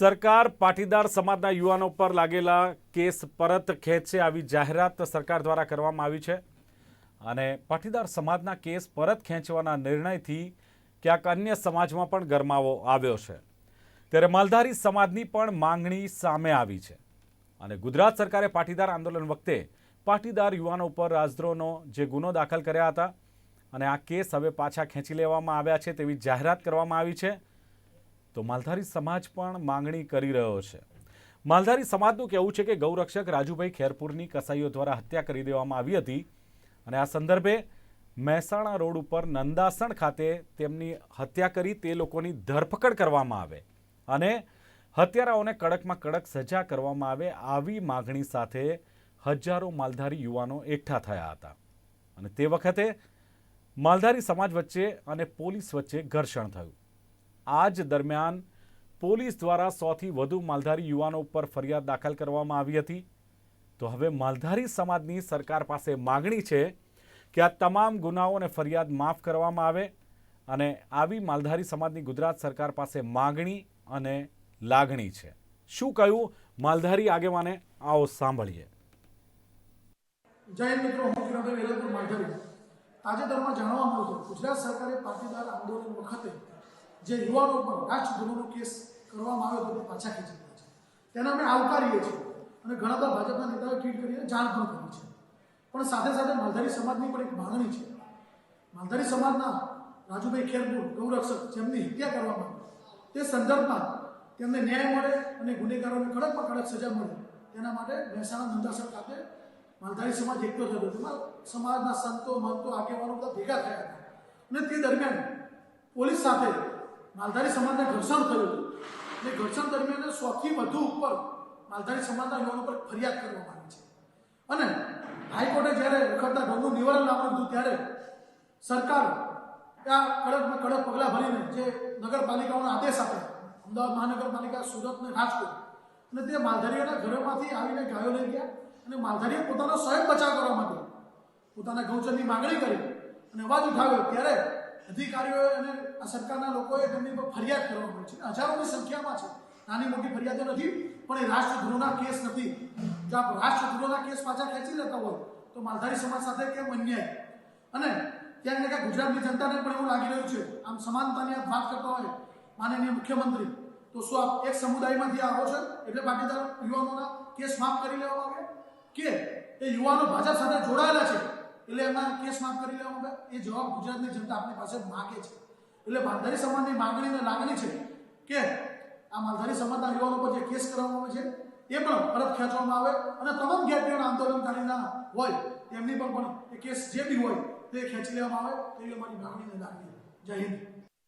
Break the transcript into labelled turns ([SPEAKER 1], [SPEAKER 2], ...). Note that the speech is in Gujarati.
[SPEAKER 1] સરકાર પાટીદાર સમાજના યુવાનો પર લાગેલા કેસ પરત ખેંચશે આવી જાહેરાત સરકાર દ્વારા કરવામાં આવી છે. અને પાટીદાર સમાજના કેસ પરત ખેંચવાના નિર્ણયથી ક્યાંક અન્ય સમાજમાં પણ ગરમાવો આવ્યો છે. ત્યારે માલધારી સમાજની પણ માંગણી સામે આવી છે. અને ગુજરાત સરકારે પાટીદાર આંદોલન વખતે પાટીદાર યુવાનો ઉપર રાજદ્રોહનો જે ગુનો દાખલ કર્યા હતા અને આ કેસ હવે પાછા ખેંચી લેવામાં આવ્યા છે તેવી જાહેરાત કરવામાં આવી છે. તો માલધારી સમાજ પણ માંગણી કરી રહ્યો છે. માલધારી સમાજનું કહેવું છે કે ગૌરક્ષક રાજુભાઈ ખેરપુરની કસાઈઓ દ્વારા હત્યા કરી દેવામાં આવી હતી અને આ સંદર્ભે મહેસાણા રોડ ઉપર નંદાસણ ખાતે તેમની હત્યા કરી તે લોકોની ધરપકડ કરવામાં આવે અને હત્યારાઓને કડકમાં કડક સજા કરવામાં આવે આવી માગણી સાથે હજારો માલધારી યુવાનો એકઠા થયા હતા. અને તે વખતે માલધારી સમાજ વચ્ચે અને પોલીસ વચ્ચે ઘર્ષણ થયું. આ જ દરમિયાન પોલીસ દ્વારા સોથી વધુ માલધારી યુવાનો ઉપર ફરિયાદ દાખલ કરવામાં આવી હતી. તો હવે માલધારી સમાજની સરકાર પાસે માગણી છે કે આ તમામ ગુનાઓ અને ફરિયાદ માફ કરવામાં આવે અને આવી માલધારી સમાજની ગુજરાત સરકાર પાસે માગણી અને લાગણી છે. શું કહ્યું? માલધારી આગેવાને આવો સાંભળીએ.
[SPEAKER 2] જય મિત્રો, હું વેલણકર માલધારી. તાજેતરમાં જાણવા મળ્યું છે, ગુજરાત સરકારે પાટીદાર આંદોલન વખતે જે યુવાનો પર રાજદ્રોહનો કેસ કરવામાં આવ્યો હતો, પાછા ખેંચી છે. તેને અમે આવકારીએ છીએ અને ઘણા બધા ભાજપના નેતાઓએ ટ્વીટ કરીને જાણ પણ કરી છે. પણ સાથે સાથે માલધારી સમાજની પણ એક માંગણી છે. માલધારી સમાજના રાજુભાઈ ખેરપુર ગૌરક્ષક જેમની હત્યા કરવામાં આવી, તે સંદર્ભમાં તેમને ન્યાય મળે અને ગુનેગારોને કડકમાં કડક સજા મળે, તેના માટે મહેસાણા નંદાસર ખાતે માલધારી સમાજ એકઠો થયો તેમાં સમાજના સંતો, મંતો, આગેવાનો બધા ભેગા થયા હતા. અને તે દરમિયાન પોલીસ સાથે માલધારી સમાજને ઘર્ષણ થયું હતું. અને ઘર્ષણ દરમિયાન સૌથી વધુ ઉપર માલધારી સમાજના યુવાનો પર ફરિયાદ કરવામાં આવી છે. અને હાઈકોર્ટે જ્યારે રખડતા ઢોરનું નિવારણ લાવવાનું હતું ત્યારે સરકાર આ કડકમાં કડક પગલાં ભરીને જે નગરપાલિકાઓનો આદેશ આપે, અમદાવાદ મહાનગરપાલિકા સુરત અને રાજકોટ અને તે માલધારીઓના ઘરોમાંથી આવીને ગાયો લઈ ગયા અને માલધારીએ પોતાનો સ્વયં બચાવ કરવા માટે પોતાના ગૌચરની માગણી કરી અને અવાજ ઉઠાવ્યો. ત્યારે અધિકારીઓએ અને સરકારના લોકોએ તેમની પર ફરિયાદ કરવા મળી છે. હજારોની સંખ્યામાં છે. નાની મોટી ફરિયાદો નથી, પણ એ રાષ્ટ્રદ્રોહના કેસ નથી. જો આપ રાષ્ટ્રદ્રોહના કેસ પાછા ખેંચી લેતા હોય, તો માલધારી સમાજ સાથે કેમ અન્યાય? અને ત્યાં એટલે કે ગુજરાતની જનતાને પણ એવું લાગી રહ્યું છે, આમ સમાનતાની આપ વાત કરતા હોય, માનનીય મુખ્યમંત્રી, તો શું આપ એક સમુદાયમાંથી આવો છો? એટલે પાટીદાર યુવાનોના કેસ માફ કરી લેવામાં આવે કે એ યુવાનો ભાજપ સાથે જોડાયેલા છે? એટલે એમાં કેસ માફ કરી લેવામાં આવે એ જવાબ ગુજરાતની જનતા આપણી પાસે માગે છે. એટલે માલધારી સમાજની માગણી અને લાગણી છે કે આ માલધારી સમાજના યુવાનો પર જે કેસ કરવામાં આવે છે, એ પણ પરત ખેંચવામાં આવે અને તમામ જ્ઞાતિઓના આંદોલનકારીના હોય, તેમની પણ પણ એ કેસ જે બી હોય તે ખેંચી લેવામાં આવે, એવી અમારી માગણી અને લાગણી જય હિન્દ.